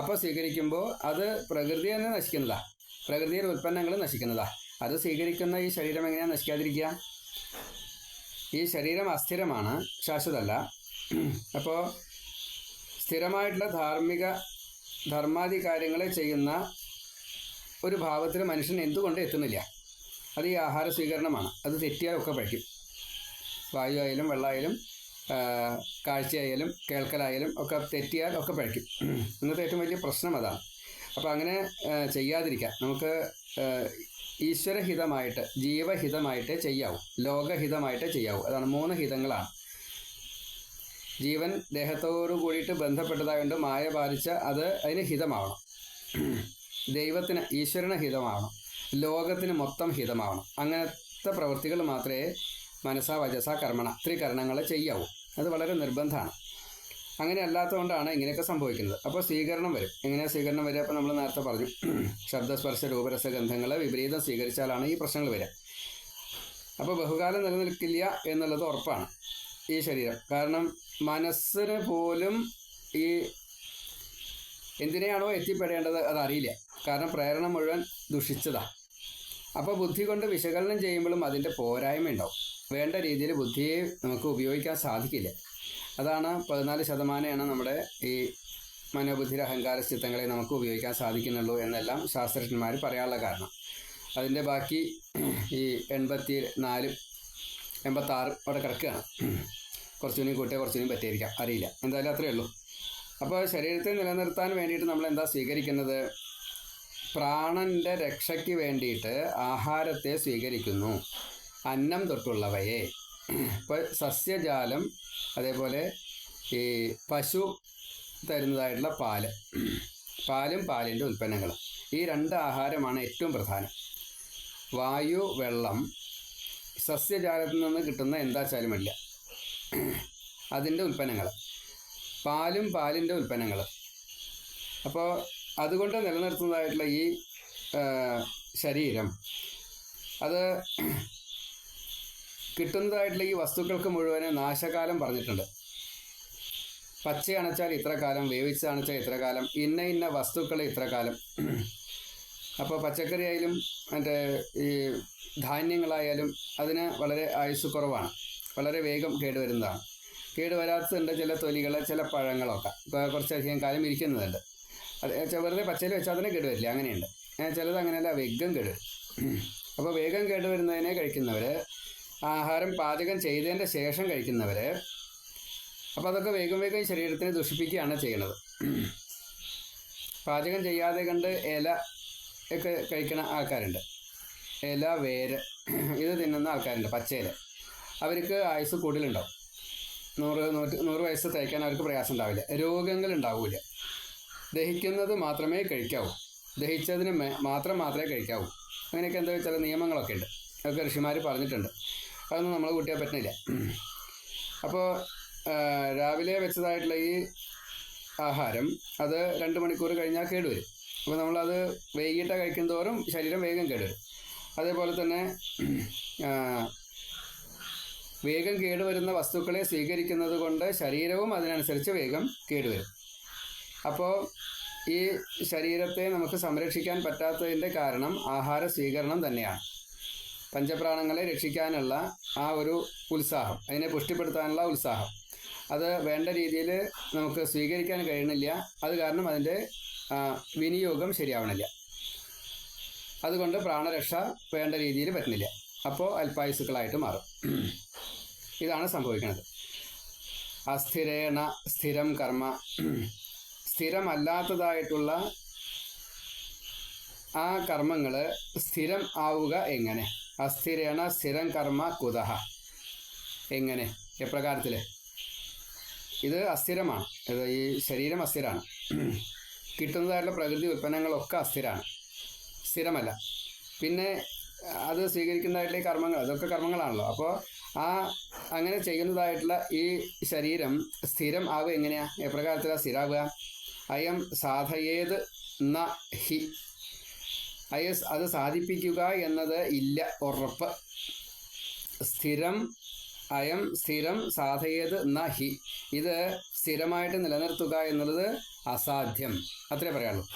അപ്പോൾ സ്വീകരിക്കുമ്പോൾ അത് പ്രകൃതി തന്നെ നശിക്കുന്നതാ. പ്രകൃതിയുടെ ഉൽപ്പന്നങ്ങൾ നശിക്കുന്നതാ. അത് സ്വീകരിക്കുന്ന ഈ ശരീരം എങ്ങനെയാണ് നശിക്കാതിരിക്കുക? ഈ ശരീരം അസ്ഥിരമാണ് ശാശ്വതമല്ല അപ്പോൾ സ്ഥിരമായിട്ടുള്ള ധാർമ്മിക ധർമാദി കാര്യങ്ങളെ ചെയ്യുന്ന ഒരു ഭാവത്തിൽ മനുഷ്യൻ എന്തുകൊണ്ട് എത്തുന്നില്ല? അത് ഈ ആഹാര സ്വീകരണമാണ്. അത് തെറ്റിയാലൊക്കെ പഴിക്കും വായു ആയാലും വെള്ളമായാലും കാഴ്ചയായാലും കേൾക്കലായാലും ഒക്കെ തെറ്റിയാൽ ഒക്കെ പഴിക്കും ഇന്നത്തെ ഏറ്റവും വലിയ പ്രശ്നം അതാണ്. അപ്പോൾ അങ്ങനെ ചെയ്യാതിരിക്കാം നമുക്ക് ഈശ്വരഹിതമായിട്ട് ജീവഹിതമായിട്ടേ ചെയ്യാവൂ. ലോകഹിതമായിട്ടേ ചെയ്യാവൂ. അതാണ് മൂന്ന് ഹിതങ്ങളാണ്. ജീവൻ ദേഹത്തോടു കൂടിയിട്ട് ബന്ധപ്പെട്ടതായതുകൊണ്ട് മായ പാലിച്ച അത് അതിന് ഹിതമാവണം. ദൈവത്തിന് ഈശ്വരന് ഹിതമാവണം. ലോകത്തിന് മൊത്തം ഹിതമാവണം. അങ്ങനത്തെ പ്രവൃത്തികൾ മാത്രമേ മനസ്സാ വചസ കർമ്മണ ത്രികരണങ്ങൾ ചെയ്യാവൂ. അത് വളരെ നിർബന്ധമാണ്. അങ്ങനെ അല്ലാത്തതുകൊണ്ടാണ് ഇങ്ങനെയൊക്കെ സംഭവിക്കുന്നത്. അപ്പോൾ സ്വീകരണം വരും. എങ്ങനെയാണ് സ്വീകരണം വരിക അപ്പോൾ നമ്മൾ നേരത്തെ പറഞ്ഞു. ശബ്ദസ്പർശ രൂപരസ ഗന്ധങ്ങൾ വിപരീതം സ്വീകരിച്ചാലാണ് ഈ പ്രശ്നങ്ങൾ വരിക. അപ്പോൾ ബഹുകാലം നിലനിൽക്കില്ല എന്നുള്ളത് ഉറപ്പാണ്. ഈ ശരീരം. കാരണം മനസ്സിന് പോലും ഈ എന്തിനെയാണോ എത്തിപ്പെടേണ്ടത് അതറിയില്ല. കാരണം പ്രേരണ മുഴുവൻ ദുഷിച്ചതാണ് അപ്പോൾ ബുദ്ധി കൊണ്ട് വിശകലനം ചെയ്യുമ്പോഴും അതിന്റെ പോരായ്മ ഉണ്ടാവും. വേണ്ട രീതിയിൽ ബുദ്ധിയെ നമുക്ക് ഉപയോഗിക്കാൻ സാധിക്കില്ല. അതാണ് പതിനാല് ശതമാനമാണ് നമ്മുടെ ഈ മനോബുദ്ധിര അഹങ്കാര ചിത്തങ്ങളെ നമുക്ക് ഉപയോഗിക്കാൻ സാധിക്കുന്നുള്ളൂ എന്നെല്ലാം ശാസ്ത്രജ്ഞന്മാർ പറയാനുള്ള കാരണം. അതിന്റെ ബാക്കി ഈ എൺപത്തി നാലും എൺപത്താറും അവിടെ കിടക്കുകയാണ് കുറച്ചുകൂടി കൂട്ടിയാൽ കുറച്ചുകൂടി പറ്റിയിരിക്കാം. അറിയില്ല. എന്തായാലും അത്രയേ ഉള്ളൂ. അപ്പോൾ ശരീരത്തെ നിലനിർത്താൻ വേണ്ടിയിട്ട് നമ്മൾ എന്താ സ്വീകരിക്കുന്നത്? പ്രാണന്റെ രക്ഷയ്ക്ക് വേണ്ടിയിട്ട് ആഹാരത്തെ സ്വീകരിക്കുന്നു. അന്നം തൊട്ടുള്ളവയെ. ഇപ്പോൾ സസ്യജാലം അതേപോലെ ഈ പശു തരുന്നതായിട്ടുള്ള പാൽ. പാലും പാലിന്റെ ഉൽപ്പന്നങ്ങളും ഈ രണ്ട് ആഹാരമാണ് ഏറ്റവും പ്രധാനം. വായു വെള്ളം സസ്യജാലത്തിൽ നിന്ന് കിട്ടുന്ന എന്താ ഇല്ല അതിന്റെ ഉൽപ്പന്നങ്ങൾ പാലും പാലിന്റെ ഉൽപ്പന്നങ്ങൾ അപ്പോൾ അതുകൊണ്ട് നിലനിർത്തുന്നതായിട്ടുള്ള ഈ ശരീരം അത് കിട്ടുന്നതായിട്ടുള്ള ഈ വസ്തുക്കൾക്ക് മുഴുവൻ നാശകാലം പറഞ്ഞിട്ടുണ്ട്. പച്ച അണച്ചാൽ ഇത്ര കാലം വേവിച്ച് അണച്ചാൽ ഇത്ര കാലം ഇന്ന ഇന്ന വസ്തുക്കൾ ഇത്ര കാലം അപ്പോൾ പച്ചക്കറി ആയാലും മറ്റേ ഈ ധാന്യങ്ങളായാലും അതിന് വളരെ ആയുസ് കുറവാണ്. വളരെ വേഗം കേടുവരുന്നതാണ്. കേടുവരാത്തതുണ്ട് ചില തൊലികൾ ചില പഴങ്ങളൊക്കെ ഇപ്പോൾ കുറച്ചധികം കാലം ഇരിക്കുന്നതുണ്ട്. അത് വെറുതെ പച്ചയിൽ വെച്ചാൽ തന്നെ കേടുവരില്ല. അങ്ങനെയുണ്ട്. ചിലത് അങ്ങനെയല്ല വേഗം കേടുവരും. അപ്പോൾ വേഗം കേടുവരുന്നതിനെ കഴിക്കുന്നവർ ആഹാരം പാചകം ചെയ്തതിന്റെ ശേഷം കഴിക്കുന്നവർ അപ്പോൾ അതൊക്കെ വേഗം വേഗം ശരീരത്തിനെ ദുഷിപ്പിക്കുകയാണ് ചെയ്യുന്നത്. പാചകം ചെയ്യാതെ കണ്ട് ഇല ഒക്കെ കഴിക്കുന്ന ആൾക്കാരുണ്ട്. ഇല വേര് ഇത് തിന്നുന്ന ആൾക്കാരുണ്ട് പച്ചയില. അവർക്ക് ആയുസ് കൂടുതലുണ്ടാവും. നൂറ് നൂറ്റി നൂറ് വയസ്സ് തയ്ക്കാൻ അവർക്ക് പ്രയാസം ഉണ്ടാവില്ല. രോഗങ്ങൾ ഉണ്ടാവില്ല. ദഹിക്കുന്നത് മാത്രമേ കഴിക്കാവൂ. ദഹിച്ചതിന് മാത്രം മാത്രമേ കഴിക്കാവൂ. അങ്ങനെയൊക്കെ എന്താ ചില നിയമങ്ങളൊക്കെ ഉണ്ട്. അതൊക്കെ ഋഷിമാർ പറഞ്ഞിട്ടുണ്ട്. അതൊന്നും നമ്മൾ കൂട്ടിയാൽ പറ്റുന്നില്ല അപ്പോൾ രാവിലെ വെച്ചതായിട്ടുള്ള ഈ ആഹാരം അത് രണ്ട് മണിക്കൂർ കഴിഞ്ഞാൽ കേടുവരും. അപ്പോൾ നമ്മളത് വൈകിട്ട് കഴിക്കും തോറും ശരീരം വേഗം കേടുവരും. അതേപോലെ തന്നെ വേഗം കേടുവരുന്ന വസ്തുക്കളെ സ്വീകരിക്കുന്നത് കൊണ്ട് ശരീരവും അതിനനുസരിച്ച് വേഗം കേടുവരും. അപ്പോൾ ഈ ശരീരത്തെ നമുക്ക് സംരക്ഷിക്കാൻ പറ്റാത്തതിന്റെ കാരണം ആഹാര സ്വീകരണം തന്നെയാണ്. പഞ്ചപ്രാണങ്ങളെ രക്ഷിക്കാനുള്ള ആ ഒരു ഉത്സാഹം അതിനെ പുഷ്ടിപ്പെടുത്താനുള്ള ഉത്സാഹം. അത് വേണ്ട രീതിയിൽ നമുക്ക് സ്വീകരിക്കാൻ കഴിയണില്ല. അത് കാരണം അതിന്റെ വിനിയോഗം ശരിയാവണില്ല. അതുകൊണ്ട് പ്രാണരക്ഷ വേണ്ട രീതിയിൽ പറ്റുന്നില്ല. അപ്പോൾ അല്പായുസുക്കളായിട്ട് മാറും. ഇതാണ് സംഭവിക്കുന്നത്. അസ്ഥിരേണ സ്ഥിരം കർമ്മ. സ്ഥിരമല്ലാത്തതായിട്ടുള്ള ആ കർമ്മങ്ങൾ സ്ഥിരം ആവുക എങ്ങനെ? അസ്ഥിരേണ സ്ഥിരം കർമ്മ കുതഹ. എങ്ങനെ? എപ്രകാരത്തിൽ ഇത് അസ്ഥിരമാണ്. ഇത് ഈ ശരീരം അസ്ഥിരമാണ് കിട്ടുന്നതായിട്ടുള്ള പ്രകൃതി ഉൽപ്പന്നങ്ങളൊക്കെ അസ്ഥിരമാണ് സ്ഥിരമല്ല. പിന്നെ അത് സ്വീകരിക്കുന്നതായിട്ടുള്ള കർമ്മങ്ങൾ അതൊക്കെ കർമ്മങ്ങളാണല്ലോ. അപ്പോൾ ആ അങ്ങനെ ചെയ്യുന്നതായിട്ടുള്ള ഈ ശരീരം സ്ഥിരം ആവുക എങ്ങനെയാണ് എപ്രകാരത്തിലാണ് സ്ഥിരാവുക? അയം സാധയേത് ന ഹി. അയസ് അത് സാധിപ്പിക്കുക എന്നത് ഇല്ല ഉറപ്പ്. സ്ഥിരം അയം സ്ഥിരം സാധയേത് ന ഹി. ഇത് സ്ഥിരമായിട്ട് നിലനിർത്തുക എന്നുള്ളത് അസാധ്യം. അത്രേ പറയാനുള്ളൂ.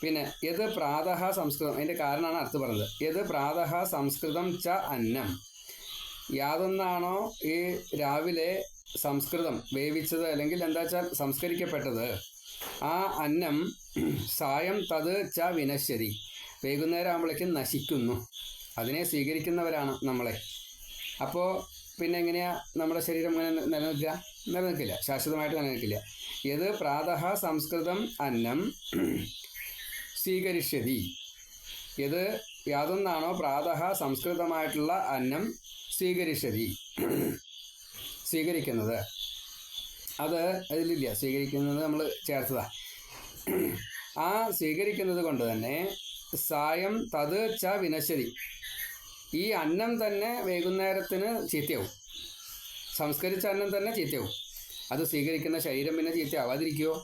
പിന്നെ യത് പ്രാതഹ സംസ്കൃതം? അതിന്റെ കാരണമാണ് അടുത്ത് പറഞ്ഞത്. യത് പ്രാതഹ സംസ്കൃതം ച അന്നം. യാതൊന്നാണോ ഈ രാവിലെ സംസ്കൃതം വേവിച്ചത്? അല്ലെങ്കിൽ എന്താ വെച്ചാൽ സംസ്കരിക്കപ്പെട്ടത്? ആ അന്നം സായം തത് ച വിനശ്യതി വൈകുന്നേരം ആകുമ്പോഴേക്കും നശിക്കുന്നു. അതിനെ സ്വീകരിക്കുന്നവരാണ് നമ്മളെ. അപ്പോൾ പിന്നെ എങ്ങനെയാ നമ്മുടെ ശരീരം ഇങ്ങനെ നിലനിൽക്കുക? നിലനിൽക്കില്ല. ശാശ്വതമായിട്ട് നിലനിൽക്കില്ല. ഏത് പ്രാതഃ സംസ്കൃതം അന്നം സ്വീകരിഷ്യതി. ഇത് യാതൊന്നാണോ പ്രാതഃ സംസ്കൃതമായിട്ടുള്ള അന്നം സ്വീകരിഷ്യതി? സ്വീകരിക്കുന്നത്. അത് അതിലില്ല. സ്വീകരിക്കുന്നത് നമ്മൾ ചേർത്തതാ. ആ സ്വീകരിക്കുന്നത് കൊണ്ട് തന്നെ സായം തത് ച വിനശ്വതി ഈ അന്നം തന്നെ വൈകുന്നേരത്തിന് ചീത്തയാവും. സംസ്കരിച്ച അന്നം തന്നെ ചീത്തയാവും. അത് സ്വീകരിക്കുന്ന ശരീരം പിന്നെ ചീത്തയാവാതിരിക്കുമോ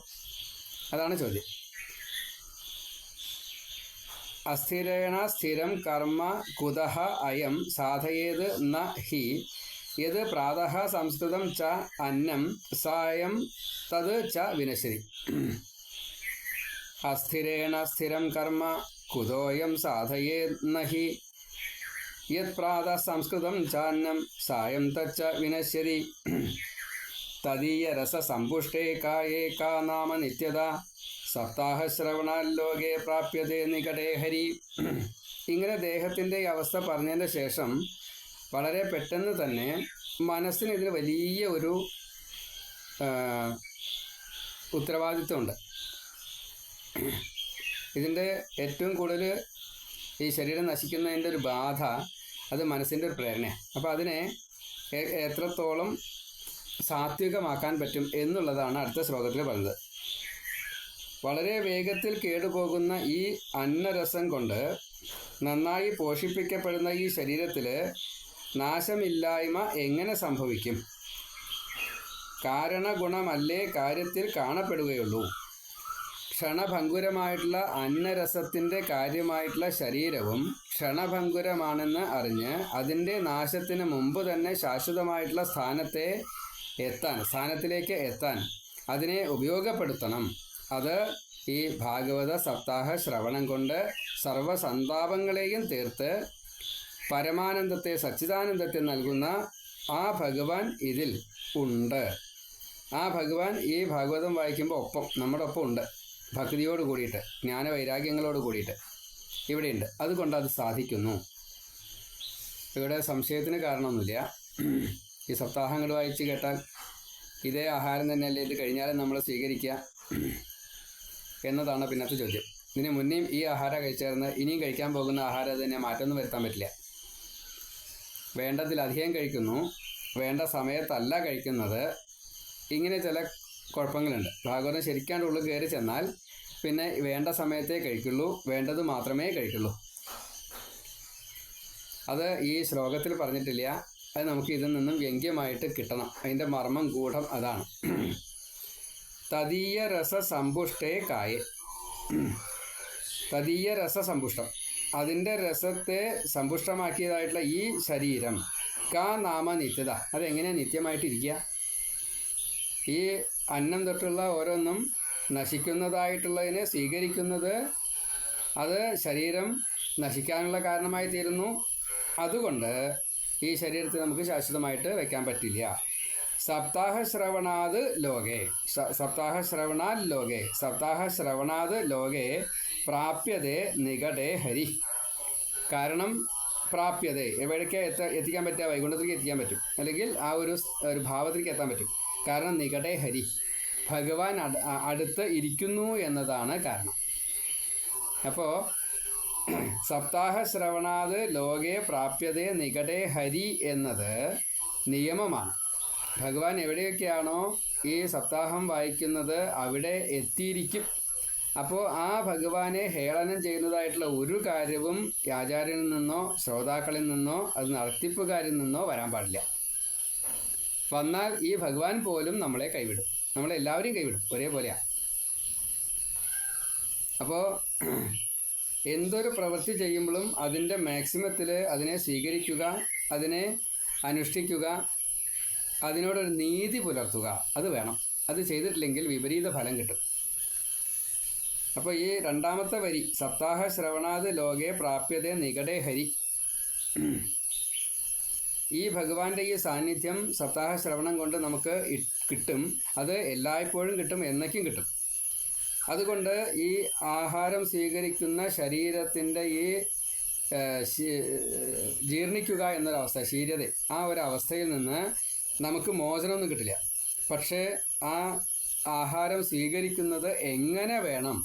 അതാണ് ചോദ്യം. അസ്ഥിരേണ സ്ഥിരം കർമ്മ കുത അയം സാധയേത് ന ഹി. യത് പ്രാതഃ സംസ്കൃതം ച അന്നം സായം തത് ച വിനശ്രി അസ്ഥിരേണ സ്ഥിരം കർമ്മ കുതോയം സാധയേത് ന ഹി. യത് പ്രാതഃ സംസ്കൃതം ചാന്നം സായം തച്ച വിനശ്യതി തദീയ കായേകാ നാമ നിത്യത സപ്താഹശ്രവണാലോകെ പ്രാപ്യതേ നികടേ ഹരി ഇങ്ങനെ ദേഹത്തിന്റെ ഈ അവസ്ഥ പറഞ്ഞതിന് ശേഷം വളരെ പെട്ടെന്ന് തന്നെ മനസ്സിന് ഇതിന് വലിയ ഒരു ഉത്തരവാദിത്വമുണ്ട്. ഇതിന്റെ ഏറ്റവും കൂടുതൽ ഈ ശരീരം നശിക്കുന്നതിന്റെ ഒരു ബാധ അത് മനസ്സിന്റെ ഒരു പ്രേരണയാണ് അപ്പോൾ അതിനെ എത്രത്തോളം സാത്വികമാക്കാൻ പറ്റും എന്നുള്ളതാണ് അടുത്ത ശ്ലോകത്തിൽ പറഞ്ഞത്. വളരെ വേഗത്തിൽ കേടുപോകുന്ന ഈ അന്നരസം കൊണ്ട് നന്നായി പോഷിപ്പിക്കപ്പെടുന്ന ഈ ശരീരത്തിൽ നാശമില്ലായ്മ എങ്ങനെ സംഭവിക്കും? കാരണഗുണമല്ലേ കാര്യത്തിൽ കാണപ്പെടുകയുള്ളൂ? ക്ഷണഭങ്കുരമായിട്ടുള്ള അന്നരസത്തിന്റെ കാര്യമായിട്ടുള്ള ശരീരവും ക്ഷണഭങ്കുരമാണെന്ന് അറിഞ്ഞ് അതിന്റെ നാശത്തിന് മുമ്പ് തന്നെ ശാശ്വതമായിട്ടുള്ള സ്ഥാനത്തെ എത്താൻ സ്ഥാനത്തിലേക്ക് എത്താൻ അതിനെ ഉപയോഗപ്പെടുത്തണം. അത് ഈ ഭാഗവത സപ്താഹ ശ്രവണം കൊണ്ട് സർവസന്താപങ്ങളെയും തീർത്ത് പരമാനന്ദത്തെ സച്ചിദാനന്ദത്തെ നൽകുന്ന ആ ഭഗവാൻ ഇതിൽ ഉണ്ട്. ആ ഭഗവാൻ ഈ ഭാഗവതം വായിക്കുമ്പോൾ ഒപ്പം നമ്മുടെ ഒപ്പം ഉണ്ട്. ഭക്തിയോട് കൂടിയിട്ട് ജ്ഞാനവൈരാഗ്യങ്ങളോട് കൂടിയിട്ട് ഇവിടെയുണ്ട്. അതുകൊണ്ട് അത് സാധിക്കുന്നു. ഇവിടെ സംശയത്തിന് കാരണമൊന്നുമില്ല. ഈ സപ്താഹങ്ങൾ വായിച്ച് കേട്ടാൽ ഇതേ ആഹാരം തന്നെയല്ലേ ഇത് കഴിഞ്ഞാലും നമ്മൾ സ്വീകരിക്കുക എന്നതാണ് പിന്നത്തെ ചോദ്യം. ഇതിന് മുന്നേയും ഈ ആഹാരം കഴിച്ചേർന്ന് ഇനിയും കഴിക്കാൻ പോകുന്ന ആഹാരം തന്നെ മാറ്റമൊന്നും വരുത്താൻ പറ്റില്ല. വേണ്ടതിലധികം കഴിക്കുന്നു വേണ്ട സമയത്തല്ല കഴിക്കുന്നത്. ഇങ്ങനെ ചില കുഴപ്പങ്ങളുണ്ട്. ഭാഗവതം ശരിക്കാണ്ട് ഉള്ളിൽ കയറി ചെന്നാൽ പിന്നെ വേണ്ട സമയത്തേ കഴിക്കുള്ളൂ വേണ്ടത് മാത്രമേ കഴിക്കുള്ളൂ. അത് ഈ ശ്ലോകത്തിൽ പറഞ്ഞിട്ടില്ല. അത് നമുക്ക് ഇതിൽ നിന്നും വ്യംഗ്യമായിട്ട് കിട്ടണം. അതിന്റെ മർമ്മം ഗൂഢം അതാണ്. തദീയ രസ സമ്പുഷ്ടേ കായേ. തദീയ രസ സമ്പുഷ്ടം അതിന്റെ രസത്തെ സമ്പുഷ്ടമാക്കിയതായിട്ടുള്ള ഈ ശരീരം കാ നാമ നിത്യത. അതെങ്ങനെയാണ് നിത്യമായിട്ടിരിക്കുക? ഈ അന്നം തൊട്ടുള്ള ഓരോന്നും നശിക്കുന്നതായിട്ടുള്ളതിനെ സ്വീകരിക്കുന്നത് അത് ശരീരം നശിക്കാനുള്ള കാരണമായി തീരുന്നു അതുകൊണ്ട് ഈ ശരീരത്തിൽ നമുക്ക് ശാശ്വതമായിട്ട് വയ്ക്കാൻ പറ്റില്ല. സപ്താഹ ശ്രവണാത് ലോകെ. സപ്താഹ ശ്രവണാൽ ലോകെ. സപ്താഹ ശ്രവണാത് ലോകെ പ്രാപ്യതേ നികടേ ഹരി. കാരണം പ്രാപ്യത. എവിടേക്ക് എത്ത എത്തിക്കാൻ പറ്റുക? വൈകുണ്ഠത്തിലേക്ക് എത്തിക്കാൻ പറ്റും. അല്ലെങ്കിൽ ആ ഒരു ഒരു ഭാവത്തിലേക്ക് എത്താൻ പറ്റും. കാരണം നികടേ ഹരി. ഭഗവാൻ അടുത്ത് ഇരിക്കുന്നു എന്നതാണ് കാരണം. അപ്പോൾ സപ്താഹ ശ്രവണാത് ലോകെ പ്രാപ്യതേ നികടേ ഹരി എന്നത് നിയമമാണ്. ഭഗവാൻ എവിടെയൊക്കെയാണോ ഈ സപ്താഹം വായിക്കുന്നത് അവിടെ എത്തിയിരിക്കും. അപ്പോൾ ആ ഭഗവാനെ ഹേളനം ചെയ്യുന്നതായിട്ടുള്ള ഒരു കാര്യവും ആചാര്യനിൽ നിന്നോ ശ്രോതാക്കളിൽ നിന്നോ അത് നടത്തിപ്പുകാരിൽ നിന്നോ വരാൻ പാടില്ല. വന്നാൽ ഈ ഭഗവാൻ പോലും നമ്മളെ കൈവിടും. നമ്മളെല്ലാവരെയും കൈവിടും. ഒരേപോലെയാണ് അപ്പോൾ എന്തൊരു പ്രവൃത്തി ചെയ്യുമ്പോഴും അതിന്റെ മാക്സിമത്തിൽ അതിനെ സ്വീകരിക്കുക അതിനെ അനുഷ്ഠിക്കുക അതിനോടൊരു നീതി പുലർത്തുക അത് വേണം. അത് ചെയ്തിട്ടില്ലെങ്കിൽ വിപരീത ഫലം കിട്ടും. അപ്പോൾ ഈ രണ്ടാമത്തെ വരി സപ്താഹ ശ്രവണാത് ലോകെ പ്രാപ്യതേ നികടേ ഹരി. ഈ ഭഗവാന്റെ ഈ സാന്നിധ്യം സപ്താഹ ശ്രവണം കൊണ്ട് നമുക്ക് കിട്ടും. അത് എല്ലായ്പ്പോഴും കിട്ടും എന്നേക്കും കിട്ടും. അതുകൊണ്ട് ഈ ആഹാരം സ്വീകരിക്കുന്ന ശരീരത്തിന്റെ ഈ ജീർണിക്കുക എന്നൊരവസ്ഥ ശീര്യത ആ ഒരു അവസ്ഥയിൽ നിന്ന് നമുക്ക് മോചനമൊന്നും കിട്ടില്ല. പക്ഷേ ആ ആഹാരം സ്വീകരിക്കുന്നത് എങ്ങനെ വേണം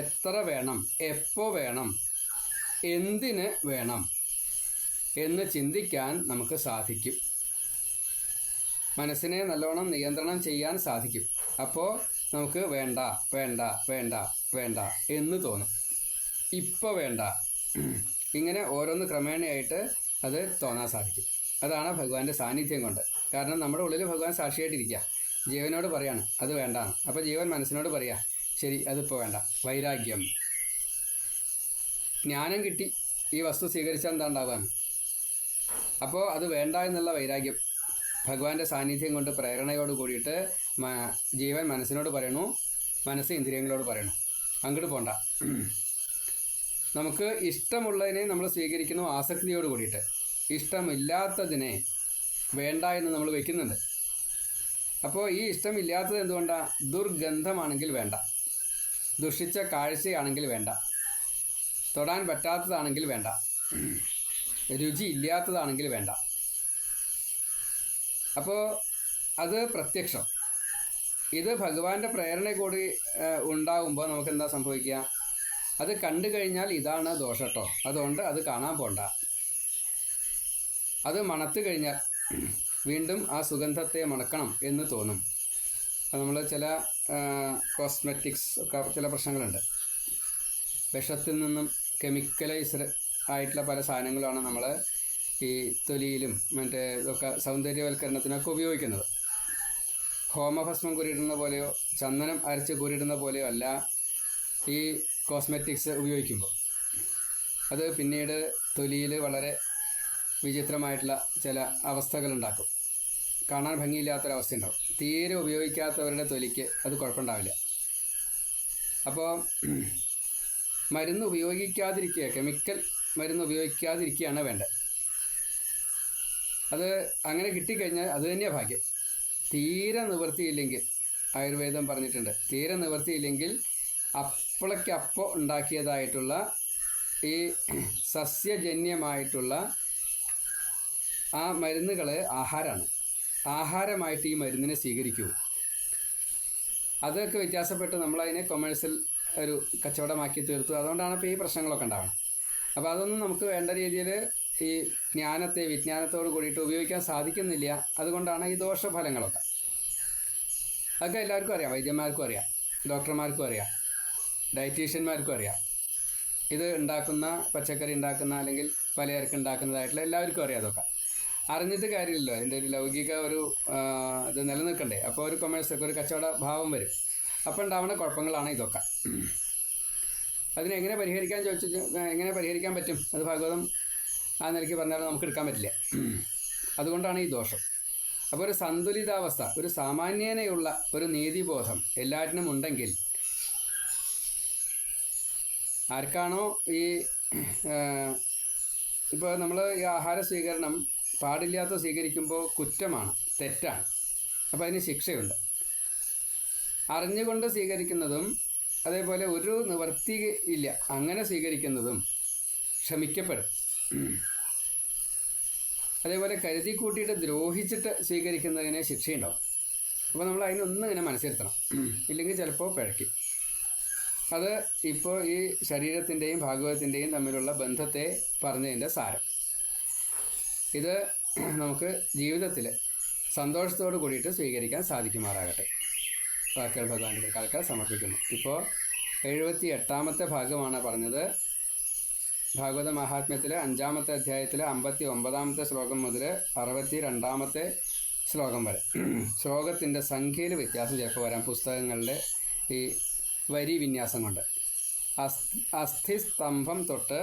എത്ര വേണം എപ്പോൾ വേണം എന്തിന് വേണം എന്ന് ചിന്തിക്കാൻ നമുക്ക് സാധിക്കും. മനസ്സിനെ നല്ലോണം നിയന്ത്രണം ചെയ്യാൻ സാധിക്കും. അപ്പോൾ നമുക്ക് വേണ്ട വേണ്ട വേണ്ട വേണ്ട എന്ന് തോന്നും. ഇപ്പോൾ വേണ്ട. ഇങ്ങനെ ഓരോന്ന് ക്രമേണയായിട്ട് അത് തോന്നാൻ സാധിക്കും. അതാണ് ഭഗവാന്റെ സാന്നിധ്യം കൊണ്ട്. കാരണം നമ്മുടെ ഉള്ളിൽ ഭഗവാൻ സാക്ഷിയായിട്ടിരിക്കുക ജീവനോട് പറയാണ് അത് വേണ്ടാന്ന്. അപ്പോൾ ജീവൻ മനസ്സിനോട് പറയാ ശരി അതിപ്പോൾ വേണ്ട. വൈരാഗ്യം. ജ്ഞാനം കിട്ടി. ഈ വസ്തു സ്വീകരിച്ചാൽ എന്താ ഉണ്ടാവുകയാണ് അപ്പോൾ അത് വേണ്ട എന്നുള്ള വൈരാഗ്യം ഭഗവാന്റെ സാന്നിധ്യം കൊണ്ട് പ്രേരണയോട് കൂടിയിട്ട് ജീവൻ മനസ്സിനോട് പറയണു മനസ്സ് ഇന്ദ്രിയങ്ങളോട് പറയണു. അങ്ങോട്ട് പോണ്ട. നമുക്ക് ഇഷ്ടമുള്ളതിനെ നമ്മൾ സ്വീകരിക്കുന്നു ആസക്തിയോട് കൂടിയിട്ട്. ഇഷ്ടമില്ലാത്തതിനെ വേണ്ട എന്ന് നമ്മൾ വയ്ക്കുന്നുണ്ട് അപ്പോൾ ഈ ഇഷ്ടമില്ലാത്തത് എന്തുകൊണ്ടാണ് ദുർഗന്ധമാണെങ്കിൽ വേണ്ട. ദുഷിച്ച കാഴ്ചയാണെങ്കിൽ വേണ്ട. തൊടാൻ പറ്റാത്തതാണെങ്കിൽ വേണ്ട. രുചി ഇല്ലാത്തതാണെങ്കിൽ വേണ്ട. അപ്പോൾ അത് പ്രത്യക്ഷം. ഇത് ഭഗവാന്റെ പ്രേരണ കൂടി ഉണ്ടാകുമ്പോൾ നമുക്ക് എന്താ സംഭവിക്കുക അത് കണ്ടു കഴിഞ്ഞാൽ ഇതാണ് ദോഷട്ടോ. അതുകൊണ്ട് അത് കാണാൻ പോണ്ട. അത് മണത്ത് കഴിഞ്ഞാൽ വീണ്ടും ആ സുഗന്ധത്തെ മണക്കണം എന്ന് തോന്നും. നമ്മൾ ചില കോസ്മെറ്റിക്സ് ഒക്കെ ചില പ്രശ്നങ്ങളുണ്ട്. വിഷത്തിൽ നിന്നും കെമിക്കലൈസ്ഡ് ആയിട്ടുള്ള പല സാധനങ്ങളാണ് നമ്മൾ ഈ തൊലിയിലും മറ്റേ ഇതൊക്കെ സൗന്ദര്യവൽക്കരണത്തിനൊക്കെ ഉപയോഗിക്കുന്നത്. ഹോമഭസ്മം കുരിടുന്ന പോലെയോ ചന്ദനം അരച്ച് കുരിടുന്ന പോലെയോ അല്ല ഈ കോസ്മെറ്റിക്സ് ഉപയോഗിക്കുമ്പോൾ. അത് പിന്നീട് തൊലിയിൽ വളരെ വിചിത്രമായിട്ടുള്ള ചില അവസ്ഥകളുണ്ടാക്കും. കാണാൻ ഭംഗിയില്ലാത്തൊരവസ്ഥ ഉണ്ടാവും തീരെ ഉപയോഗിക്കാത്തവരുടെ തൊലിക്ക് അത് കുഴപ്പമുണ്ടാവില്ല. അപ്പോൾ മരുന്ന് ഉപയോഗിക്കാതിരിക്കുക കെമിക്കൽ മരുന്ന് ഉപയോഗിക്കാതിരിക്കുകയാണ് വേണ്ടത്. അത് അങ്ങനെ കിട്ടിക്കഴിഞ്ഞാൽ അത് തന്നെയാണ് ഭാഗ്യം. തീരെ നിവൃത്തിയില്ലെങ്കിൽ ആയുർവേദം പറഞ്ഞിട്ടുണ്ട് തീരെ നിവൃത്തിയില്ലെങ്കിൽ അപ്പളക്കപ്പോൾ ഉണ്ടാക്കിയതായിട്ടുള്ള ഈ സസ്യജന്യമായിട്ടുള്ള ആ മരുന്നുകൾ ആഹാരമാണ് ആഹാരമായിട്ട് ഈ മരുന്നിനെ സ്വീകരിക്കൂ. അതൊക്കെ വ്യത്യാസപ്പെട്ട് നമ്മളതിനെ കൊമേഴ്സ്യൽ ഒരു കച്ചവടമാക്കി തീർത്തു. അതുകൊണ്ടാണ് ഇപ്പോൾ ഈ പ്രശ്നങ്ങളൊക്കെ ഉണ്ടാവുന്നത്. അപ്പോൾ അതൊന്നും നമുക്ക് വേണ്ട രീതിയിൽ ഈ ജ്ഞാനത്തെ വിജ്ഞാനത്തോട് കൂടിയിട്ട് ഉപയോഗിക്കാൻ സാധിക്കുന്നില്ല. അതുകൊണ്ടാണ് ഈ ദോഷഫലങ്ങളൊക്കെ. അതൊക്കെ എല്ലാവർക്കും അറിയാം. വൈദ്യന്മാർക്കും അറിയാം. ഡോക്ടർമാർക്കും അറിയാം. ഡയറ്റീഷ്യന്മാർക്കും അറിയാം. ഇത് ഉണ്ടാക്കുന്ന പച്ചക്കറി ഉണ്ടാക്കുന്ന അല്ലെങ്കിൽ പലചരക്ക് ഉണ്ടാക്കുന്നതായിട്ടുള്ള എല്ലാവർക്കും അറിയാം അതൊക്കെ. അറിഞ്ഞിട്ട് കാര്യമില്ലല്ലോ. അതിന്റെ ഒരു ലൗകിക ഒരു ഇത് നിലനിൽക്കണ്ടേ. അപ്പോൾ ഒരു കൊമേഴ്സൊക്കെ ഒരു കച്ചവട ഭാവം വരും. അപ്പോൾ ഉണ്ടാവുന്ന കുഴപ്പങ്ങളാണ് ഇതൊക്കെ. അതിനെങ്ങനെ പരിഹരിക്കാൻ ചോദിച്ചു എങ്ങനെ പരിഹരിക്കാൻ പറ്റും? അത് ഭാഗവതം ആ നിലയ്ക്ക് പറഞ്ഞാൽ നമുക്ക് എടുക്കാൻ പറ്റില്ല. അതുകൊണ്ടാണ് ഈ ദോഷം. അപ്പോൾ ഒരു സന്തുലിതാവസ്ഥ ഒരു സാമാന്യേനയുള്ള ഒരു നീതിബോധം എല്ലാറ്റിനും ഉണ്ടെങ്കിൽ ആർക്കാണോ ഈ ഇപ്പോൾ നമ്മൾ ഈ ആഹാര സ്വീകരണം പാടില്ലാത്ത സ്വീകരിക്കുമ്പോൾ കുറ്റമാണ് തെറ്റാണ്. അപ്പോൾ അതിന് ശിക്ഷയുണ്ട്. അറിഞ്ഞുകൊണ്ട് സ്വീകരിക്കുന്നതും അതേപോലെ ഒരു നിവർത്തി ഇല്ല അങ്ങനെ സ്വീകരിക്കുന്നതും ക്ഷമിക്കപ്പെടും. അതേപോലെ കരുതി കൂട്ടിയിട്ട് ദ്രോഹിച്ചിട്ട് സ്വീകരിക്കുന്നതിന് ശിക്ഷയുണ്ടാവും. അപ്പോൾ നമ്മൾ അതിനൊന്നും ഇങ്ങനെ മനസ്സിരുത്തണം. ഇല്ലെങ്കിൽ ചിലപ്പോൾ പിഴയ്ക്കും. അത് ഇപ്പോൾ ഈ ശരീരത്തിന്റെയും ഭാഗവതത്തിന്റെയും തമ്മിലുള്ള ബന്ധത്തെ പറഞ്ഞതിന്റെ സാരം. ഇത് നമുക്ക് ജീവിതത്തിൽ സന്തോഷത്തോട് കൂടിയിട്ട് സ്വീകരിക്കാൻ സാധിക്കുമാറാകട്ടെ. വാക്കുകൾ ഭഗവാന്റെ കാൽക്കാൽ സമർപ്പിക്കുന്നു. ഇപ്പോൾ എഴുപത്തി എട്ടാമത്തെ ഭാഗമാണ് പറഞ്ഞത്. ഭാഗവത മഹാത്മ്യത്തിലെ അഞ്ചാമത്തെ അധ്യായത്തിലെ അമ്പത്തി ഒമ്പതാമത്തെ ശ്ലോകം മുതൽ അറുപത്തി രണ്ടാമത്തെ ശ്ലോകം വരെ. ശ്ലോകത്തിന്റെ സംഖ്യയിൽ വ്യത്യാസം ചിലപ്പോൾ വരാം പുസ്തകങ്ങളുടെ ഈ വരി വിന്യാസം കൊണ്ട്. അസ്ഥി അസ്ഥിസ്തംഭം തൊട്ട്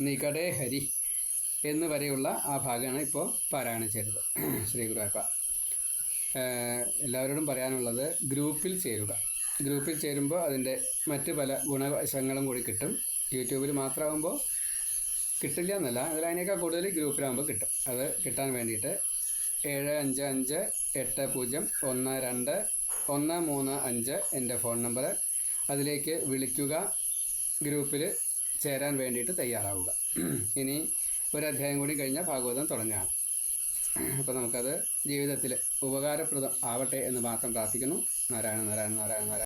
നികടേ ഹരി എന്ന് വരെയുള്ള ആ ഭാഗമാണ് ഇപ്പോൾ പാരായണം ചെയ്തത്. ശ്രീ ഗുരുവായ്പ എല്ലാവരോടും പറയാനുള്ളത് ഗ്രൂപ്പിൽ ചേരുക. ഗ്രൂപ്പിൽ ചേരുമ്പോൾ അതിന്റെ മറ്റ് പല ഗുണവശങ്ങളും കൂടി കിട്ടും. യൂട്യൂബിൽ മാത്രമാകുമ്പോൾ കിട്ടില്ല എന്നല്ല അതിൽ അതിനേക്കാൾ കൂടുതൽ ഗ്രൂപ്പിലാകുമ്പോൾ കിട്ടും. അത് കിട്ടാൻ വേണ്ടിയിട്ട് ഏഴ് അഞ്ച് അഞ്ച് എട്ട് പൂജ്യം ഒന്ന് രണ്ട് ഒന്ന് മൂന്ന് അഞ്ച് എന്റെ ഫോൺ നമ്പർ അതിലേക്ക് വിളിക്കുക. ഗ്രൂപ്പിൽ ചേരാൻ വേണ്ടിയിട്ട് തയ്യാറാവുക. ഇനി ഒരു അധ്യായം കൂടി കഴിഞ്ഞാൽ ഭാഗവതം തുടങ്ങുകയാണ് അപ്പോൾ നമുക്കത് ജീവിതത്തിൽ ഉപകാരപ്രദം ആവട്ടെ എന്ന് മാത്രം പ്രാർത്ഥിക്കുന്നു. നാരായണ നാരായണ നാരായണ നാരായണ.